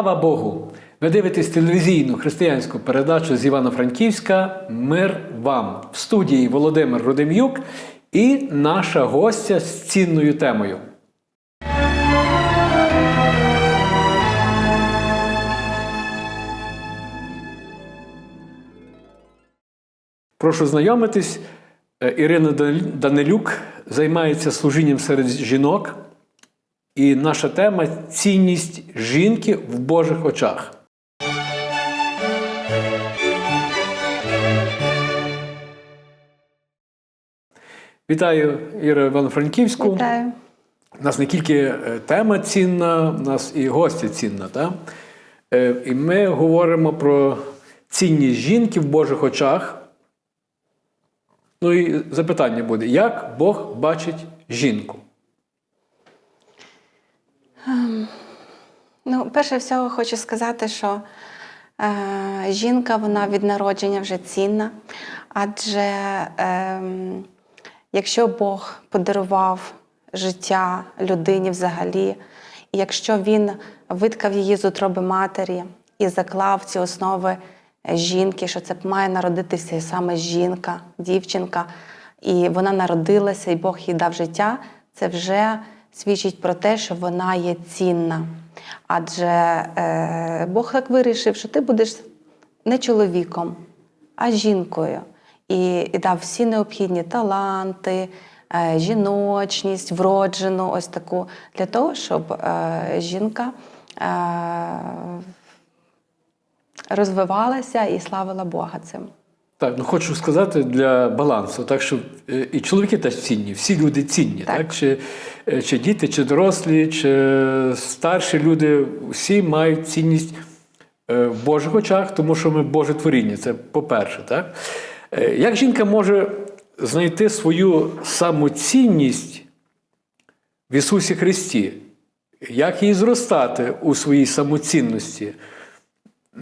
Слава Богу! Ви дивитесь телевізійну християнську передачу з Івано-Франківська Мир вам в студії Володимир Рудим'юк і наша гостя з цінною темою. Прошу знайомитись. Е, Ірина Данилюк займається служінням серед жінок. І наша тема цінність жінки в Божих очах. Вітаю Іра Івано-Франківську. Вітаю. У нас не тільки е, тема цінна, у нас і гостя цінна. Та? Е, І ми говоримо про цінність жінки в Божих очах. Ну і запитання буде: як Бог бачить жінку? Ну, перше всього хочу сказати, що е, жінка вона від народження вже цінна, адже е, якщо Бог подарував життя людині взагалі, і якщо він виткав її з утроби матері і заклав ці основи жінки, що це має народитися саме жінка, дівчинка, і вона народилася, і Бог їй дав життя, це вже свідчить про те, що вона є цінна. Адже е, Бог так вирішив, що ти будеш не чоловіком, а жінкою. І, і дав всі необхідні таланти, е, жіночність, вроджену, ось таку, для того, щоб е, жінка е, розвивалася і славила Бога цим. Так, ну хочу сказати для балансу, так що е, і чоловіки теж цінні, всі люди цінні, так, Так. Чи, е, чи діти, чи дорослі, чи старші люди, всі мають цінність е, в Божих очах, тому що ми Боже творіння, це по-перше. Так? Як жінка може знайти свою самоцінність в Ісусі Христі? Як їй зростати у своїй самоцінності?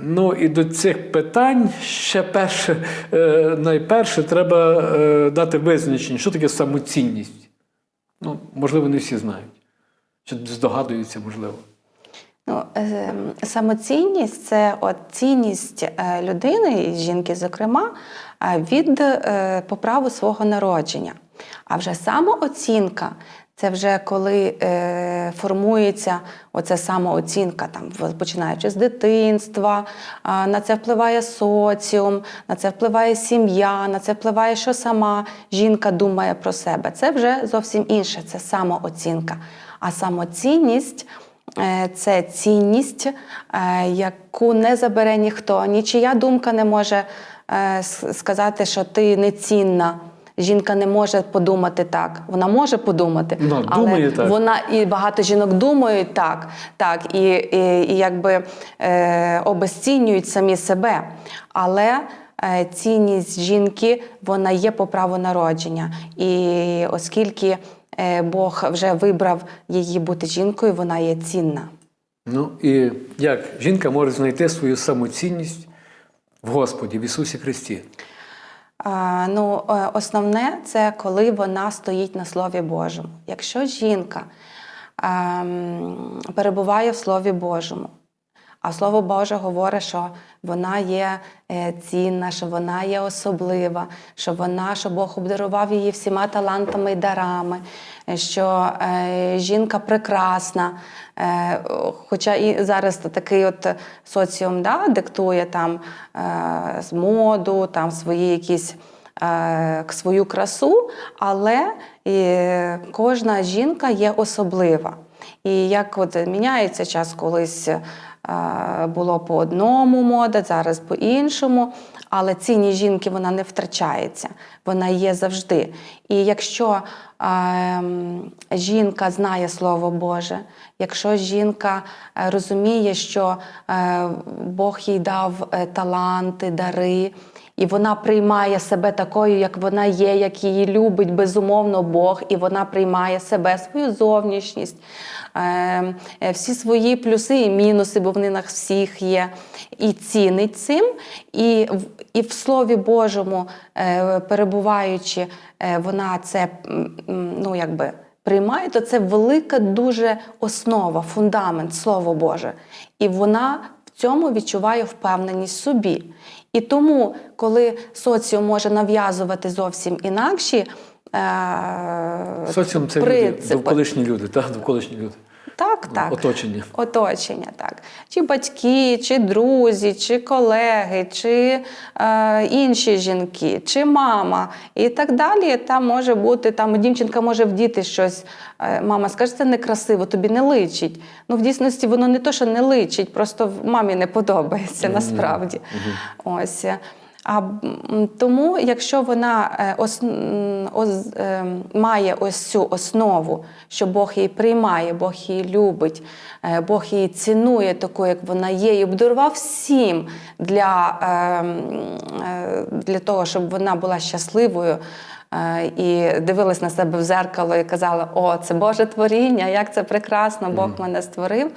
Ну і до цих питань ще перше, е, найперше треба е, дати визначення, що таке самоцінність. Ну, можливо, не всі знають. Чи здогадуються, можливо. Ну, е, самоцінність це от цінність е, людини, жінки, зокрема, від по праву свого народження. А вже самооцінка це вже коли е, формується оця самооцінка, там, починаючи з дитинства, а, на це впливає соціум, на це впливає сім'я, на це впливає, що сама жінка думає про себе. Це вже зовсім інше, це самооцінка. А самоцінність. Е, Це цінність, е, яку не забере ніхто. Нічия думка не може е, сказати, що ти нецінна. Жінка не може подумати так. Вона може подумати, Ну, але думає так. вона і багато жінок думають так, так і, і, і якби е, обезцінюють самі себе. Але е, цінність жінки вона є по праву народження. І оскільки е, Бог вже вибрав її бути жінкою, вона є цінна. Ну і як жінка може знайти свою самоцінність в Господі, в Ісусі Христі? Ну, е, основне це коли вона стоїть на Слові Божому. Якщо жінка ем, перебуває в Слові Божому, а Слово Боже говорить, що вона є е, цінна, що вона є особлива, що вона, що Бог обдарував її всіма талантами і дарами, е, що е, жінка прекрасна. Хоча і зараз такий от соціум да, диктує там з моду, там свої якісь свою красу, але кожна жінка є особлива. І як от міняється час, колись було по одному мода, зараз по іншому. Але цінність жінки вона не втрачається, вона є завжди. І якщо е, жінка знає Слово Боже, якщо жінка е, розуміє, що е, Бог їй дав е, таланти, дари, і вона приймає себе такою, як вона є, як її любить безумовно Бог, і вона приймає себе, свою зовнішність, е, е, всі свої плюси і мінуси, бо вони на всіх є, і цінить цим. І, і в Слові Божому, е, перебуваючи, е, вона це ну, якби. приймає, то це велика дуже основа, фундамент, Слово Боже. І вона в цьому відчуває впевненість собі. І тому, коли соціум може нав'язувати зовсім інакші е, Соціум це люди, довколишні люди, так, довколишні люди. Так, так. Оточення. Оточення, так. Чи батьки, чи друзі, чи колеги, чи е, інші жінки, чи мама і так далі. Там може бути, там дівчинка може вдіти щось. Е, мама скаже, це некрасиво, тобі не личить. Ну, в дійсності воно не то, що не личить, просто мамі не подобається насправді. Ось. А тому, якщо вона е, ос, ос- е, має ось цю основу, що Бог її приймає, Бог її любить, е, Бог її цінує таку, як вона є, і обдарував всім для, для того, щоб вона була щасливою. Е, І дивилась на себе в зеркало і казала: О, це Боже творіння, як це прекрасно, Бог мене створив.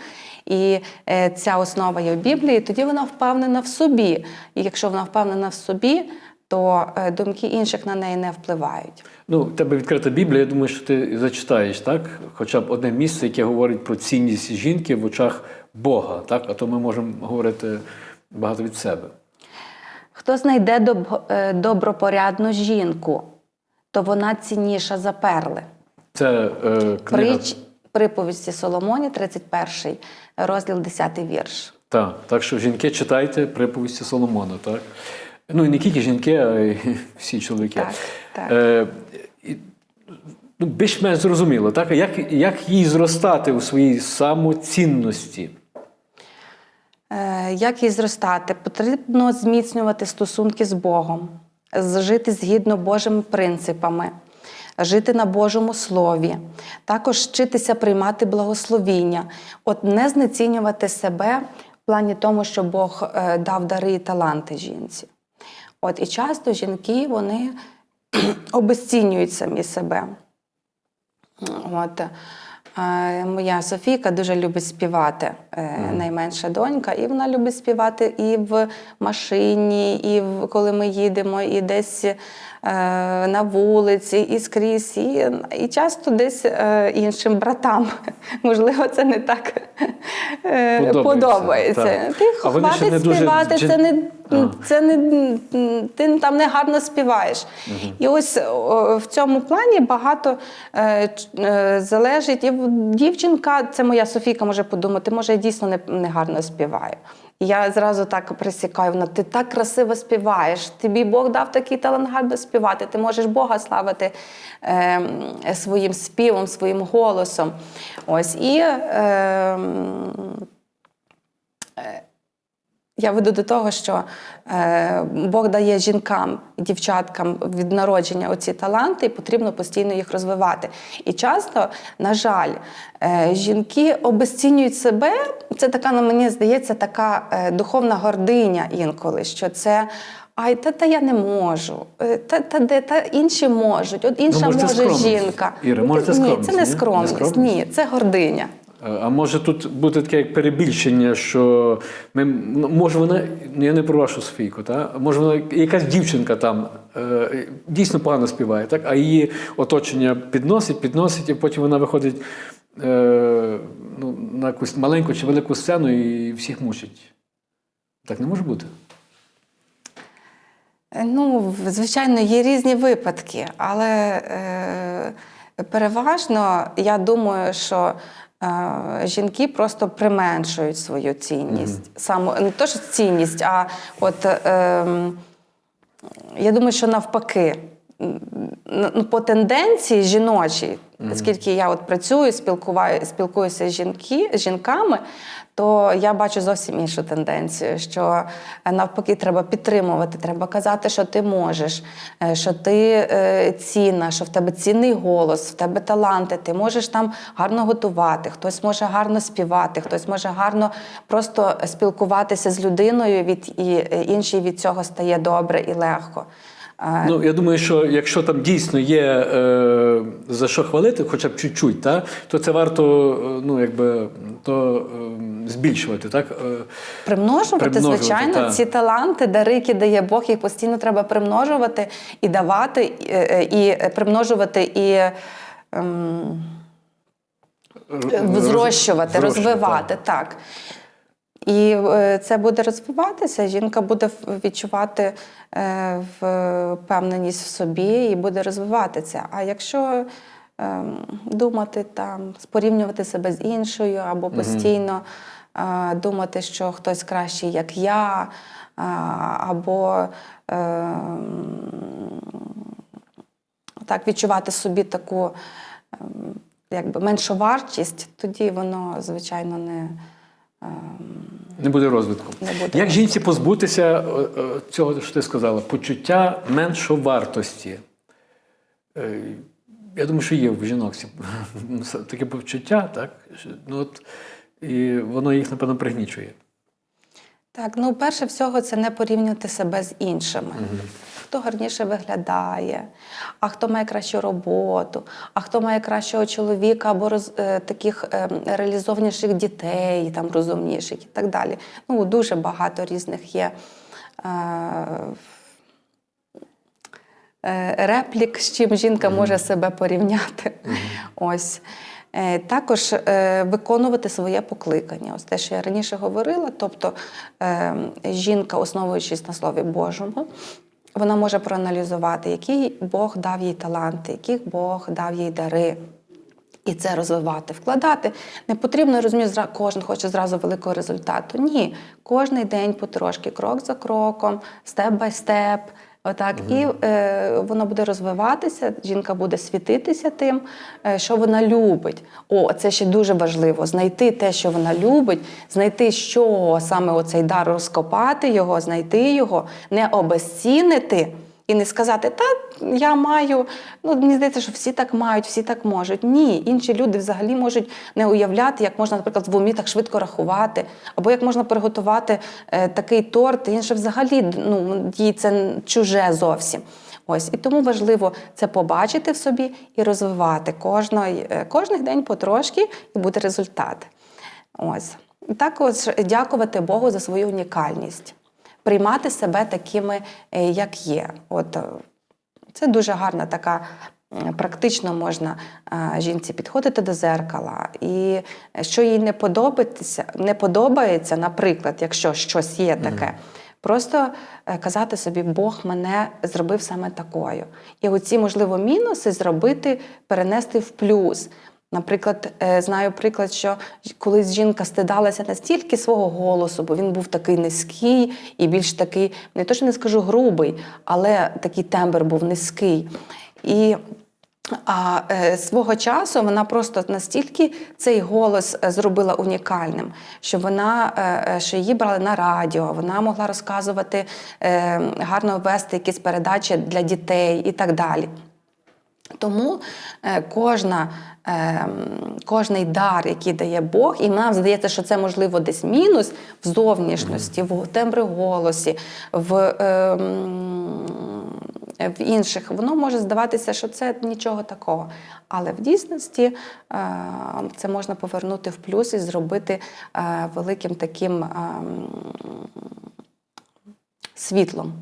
І е, ця основа є в Біблії, тоді вона впевнена в собі. І якщо вона впевнена в собі, то е, думки інших на неї не впливають. Ну, в тебе відкрита Біблія, я думаю, що ти зачитаєш, так? Хоча б одне місце, яке говорить про цінність жінки в очах Бога, так? А то ми можемо говорити багато від себе. Хто знайде доб- добропорядну жінку, то вона цінніша за перли. Це е, книга. Притч приповісті Соломоні, 31 розділ, 10 вірш. Так, так що жінки читайте приповісті Соломона, так? Ну і не тільки жінки, а й всі чоловіки. Так, так. Е, ну, більш-менш зрозуміло, так? Як, як їй зростати у своїй самоцінності? Е, Як їй зростати? Потрібно зміцнювати стосунки з Богом, жити згідно Божими принципами, жити на Божому Слові, також вчитися приймати благословіння, от не знецінювати себе в плані тому, що Бог е, дав дари і таланти жінці. От і часто жінки вони обесцінюють самі себе. От. Моя Софійка дуже любить співати, е, найменша донька, і вона любить співати і в машині, і коли ми їдемо, і десь на вулиці, і скрізь, і, і часто десь е, іншим братам. Можливо, це не так е, Подобається, подобається. так. Ти А хватить дуже співати, джен- це не це не ти там не гарно співаєш. І ось в цьому плані багато е, е, залежить. І дівчинка, це моя Софійка може подумати, може, я дійсно не, не гарно співаю. Я зразу так присікаю, вона ти так красиво співаєш. Тобі Бог дав такий талант гарно співати. Ти можеш Бога славити е, своїм співом, своїм голосом. Ось і. Е, м, я веду до того, що е, Бог дає жінкам дівчаткам від народження оці таланти, і потрібно постійно їх розвивати. І часто, на жаль, е, жінки обесцінюють себе. Це така, на мені здається, така е, духовна гординя інколи, що це. Ай, та, та я не можу. Та, та, де, та інші можуть. От інша може, може жінка. Іра, може, це ні, скромність, це не ні? Не скромність. скромність? Ні, це гординя. А може тут бути таке як перебільшення, що ми, ну, може вона, ну, я не про вашу Софійку, та? може вона якась дівчинка там е, дійсно погано співає, так? а її оточення підносить, підносить, і потім вона виходить е, ну, на якусь маленьку чи велику сцену і всіх мучить. Так не може бути. Е, Ну, звичайно, є різні випадки, але е, переважно я думаю, що жінки просто применшують свою цінність. Саме не то, що цінність, а от е, я думаю, що навпаки. Ну, по тенденції жіночій, оскільки я от працюю, спілкуваю, спілкуюся з, жінки, з жінками, то я бачу зовсім іншу тенденцію, що е, навпаки треба підтримувати, треба казати, що ти можеш, е, що ти е, цінна, що в тебе цінний голос, в тебе таланти, ти можеш там гарно готувати, хтось може гарно співати, хтось може гарно просто спілкуватися з людиною, від, і інший від цього стає добре і легко. Ну, я думаю, що якщо там дійсно є е, за що хвалити, хоча б чуть-чуть, та, то це варто е, ну, якби, то, е, збільшувати. Так? Е, Примножувати, Примножувати, звичайно, так. ці таланти, дари, які дає Бог, їх постійно треба примножувати і давати, і, е, і примножувати і. ем, зрощувати, зрощувати, розвивати, так. І е, це буде розвиватися, жінка буде відчувати е, впевненість в собі і буде розвивати це. А якщо ем, думати там, порівнювати себе з іншою, або постійно е, думати, що хтось кращий, як я, або ем, так відчувати собі таку ем, якби меншовартість, тоді воно, звичайно, не, Не буде розвитку. Не буде Як жінці позбутися е, е, цього, що ти сказала, почуття меншовартості? Е, Я думаю, що є в жінок таке почуття, так? Ну, от, і воно їх, напевно, пригнічує. Так, ну перше всього, це не порівнювати себе з іншими. Хто гарніше виглядає, а хто має кращу роботу, а хто має кращого чоловіка або роз, е, таких е, реалізованіших дітей, там розумніших і так далі. Ну, дуже багато різних є. Е, е, реплік, з чим жінка може себе порівняти. Ось. Е, Також е, виконувати своє покликання. Ось те, що я раніше говорила. Тобто е, жінка, основуючись на Слові Божому, вона може проаналізувати, який Бог дав їй таланти, яких Бог дав їй дари. І це розвивати, вкладати. Не потрібно, розуміти, кожен хоче зразу великого результату. Ні, кожний день потрошки, крок за кроком, степ бай степ. Отак, і е, воно буде розвиватися, жінка буде світитися тим, е, що вона любить. О, це ще дуже важливо знайти те, що вона любить, знайти, що саме оцей дар розкопати його, знайти його, не обезцінити. І не сказати, та я маю, ну мені здається, що всі так мають, всі так можуть. Ні, інші люди взагалі можуть не уявляти, як можна, наприклад, в умі так швидко рахувати, або як можна приготувати е, такий торт, інше взагалі ну, їй це чуже зовсім. Ось і тому важливо це побачити в собі і розвивати кожний, кожний день потрошки, і буде результат. Ось. Також дякувати Богу за свою унікальність, приймати себе такими, е, як є. От е, це дуже гарна така. Практично можна е, жінці підходити до зеркала, і що їй не подобається, не подобається, наприклад, якщо щось є таке, просто е, казати собі, Бог мене зробив саме такою. І оці, можливо, мінуси зробити, перенести в плюс. Наприклад, е, знаю приклад, що колись жінка стидалася настільки свого голосу, бо він був такий низький і більш такий, не то що не скажу грубий, але такий тембр був низький. І а е, свого часу вона просто настільки цей голос е, зробила унікальним, що вона е, е, що її брали на радіо, вона могла розказувати е, гарно вести якісь передачі для дітей і так далі. Тому е, кожна, е, кожний дар, який дає Бог, і нам здається, що це можливо десь мінус в зовнішності, в тембри голосі, в, е, в інших, воно може здаватися, що це нічого такого. Але в дійсності е, це можна повернути в плюс і зробити великим таким е, світлом.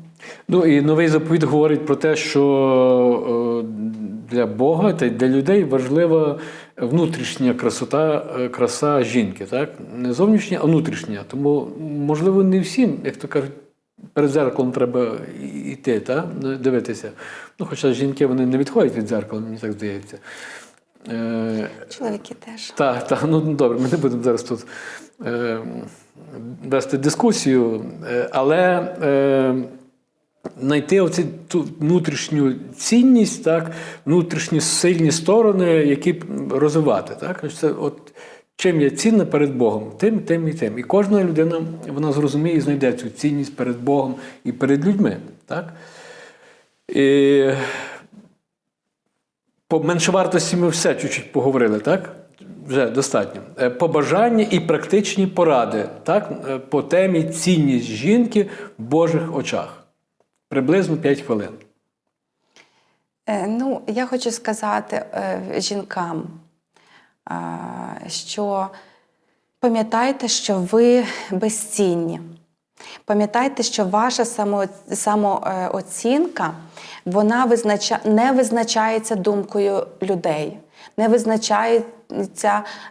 Ну і новий заповіт говорить про те, що для Бога та й для людей важлива внутрішня красота, е, краса жінки, так? Не зовнішня, а внутрішня. Тому, можливо, не всім, як то кажуть, перед зеркалом треба йти, так? дивитися. Ну, хоча жінки вони не відходять від зеркала, мені так здається. Е, Чоловіки теж. так, так, ну добре, ми не будемо зараз тут е, вести дискусію, але е, знайти оці, ту внутрішню цінність, так, внутрішні сильні сторони, які розвивати. Так? Це от, чим я цінна перед Богом, тим, тим і тим. І кожна людина вона зрозуміє і знайде цю цінність перед Богом і перед людьми. Так? І по меншовартості ми все чуть-чуть поговорили, так? Вже достатньо. Е, Побажання і практичні поради так? е, по темі цінність жінки в Божих очах. Приблизно 5 хвилин. Е, Ну, я хочу сказати е, жінкам, е, що пам'ятайте, що ви безцінні. Пам'ятайте, що ваша самооцінка вона не визначається думкою людей. не визначається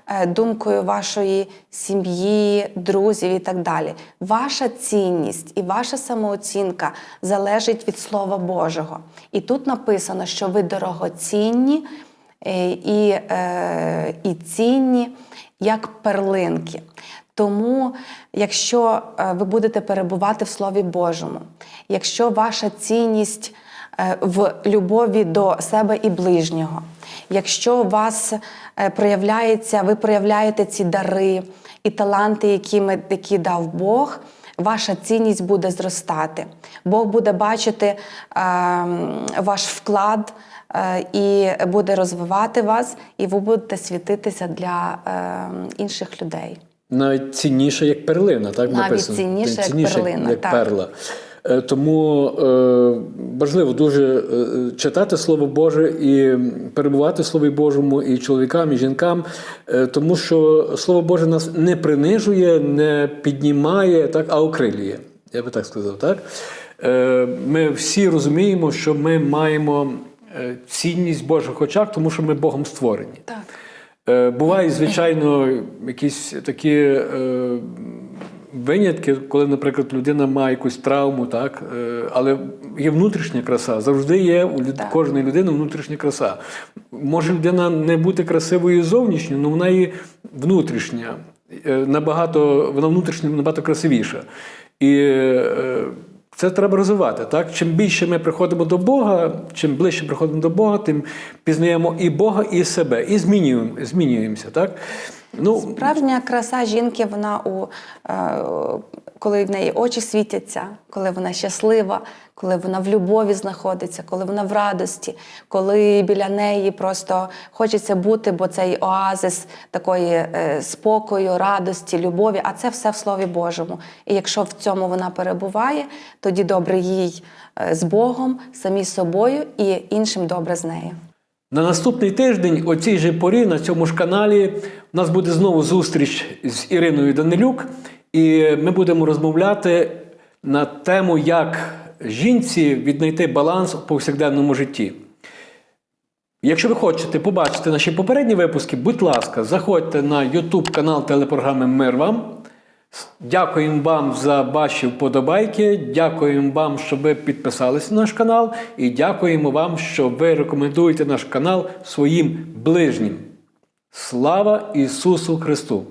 е, думкою вашої сім'ї, друзів і так далі. Ваша цінність і ваша самооцінка залежить від Слова Божого. І тут написано, що ви дорогоцінні е, і, е, і цінні, як перлинки. Тому, якщо ви будете перебувати в Слові Божому, якщо ваша цінність в любові до себе і ближнього, якщо у вас е, проявляється, ви проявляєте ці дари і таланти, які, ми, які дав Бог, ваша цінність буде зростати. Бог буде бачити е, ваш вклад е, і буде розвивати вас, і ви будете світитися для е, інших людей. Навіть цінніше, як перлина, так Навіть написано. цінніше, як перлина, як так. перла. Е, Тому е, важливо дуже е, читати Слово Боже і перебувати в Слові Божому і чоловікам, і жінкам, тому що Слово Боже нас не принижує, не піднімає, так, а окрилює. Я би так сказав. Так? Ми всі розуміємо, що ми маємо цінність в Божих очах, тому що ми Богом створені. Так. Бувають, звичайно, якісь такі винятки, коли, наприклад, людина має якусь травму, так? е, але є внутрішня краса. Завжди є у люд... Кожної людини внутрішня краса. Може людина не бути красивою зовнішньо, але вона і внутрішня. Е, Набагато, вона внутрішня набагато красивіша. І е, це треба розвивати. Так? Чим більше ми приходимо до Бога, чим ближче приходимо до Бога, тим пізнаємо і Бога, і себе, і змінюємо, змінюємося. Так? Ну, Справжня краса жінки, вона у е, коли в неї очі світяться, коли вона щаслива, коли вона в любові знаходиться, коли вона в радості, коли біля неї просто хочеться бути, бо цей оазис такої е, спокою, радості, любові, а це все в Слові Божому. І якщо в цьому вона перебуває, тоді добре їй е, з Богом, самі собою і іншим добре з нею. На наступний тиждень, о цій же порі, на цьому ж каналі, у нас буде знову зустріч з Іриною Данилюк, і ми будемо розмовляти на тему, як жінці віднайти баланс у повсякденному житті. Якщо ви хочете побачити наші попередні випуски, будь ласка, заходьте на YouTube канал телепрограми Мир вам. Дякуємо вам за ваші вподобайки. Дякуємо вам, що ви підписалися на наш канал. І дякуємо вам, що ви рекомендуєте наш канал своїм ближнім. Слава Ісусу Христу!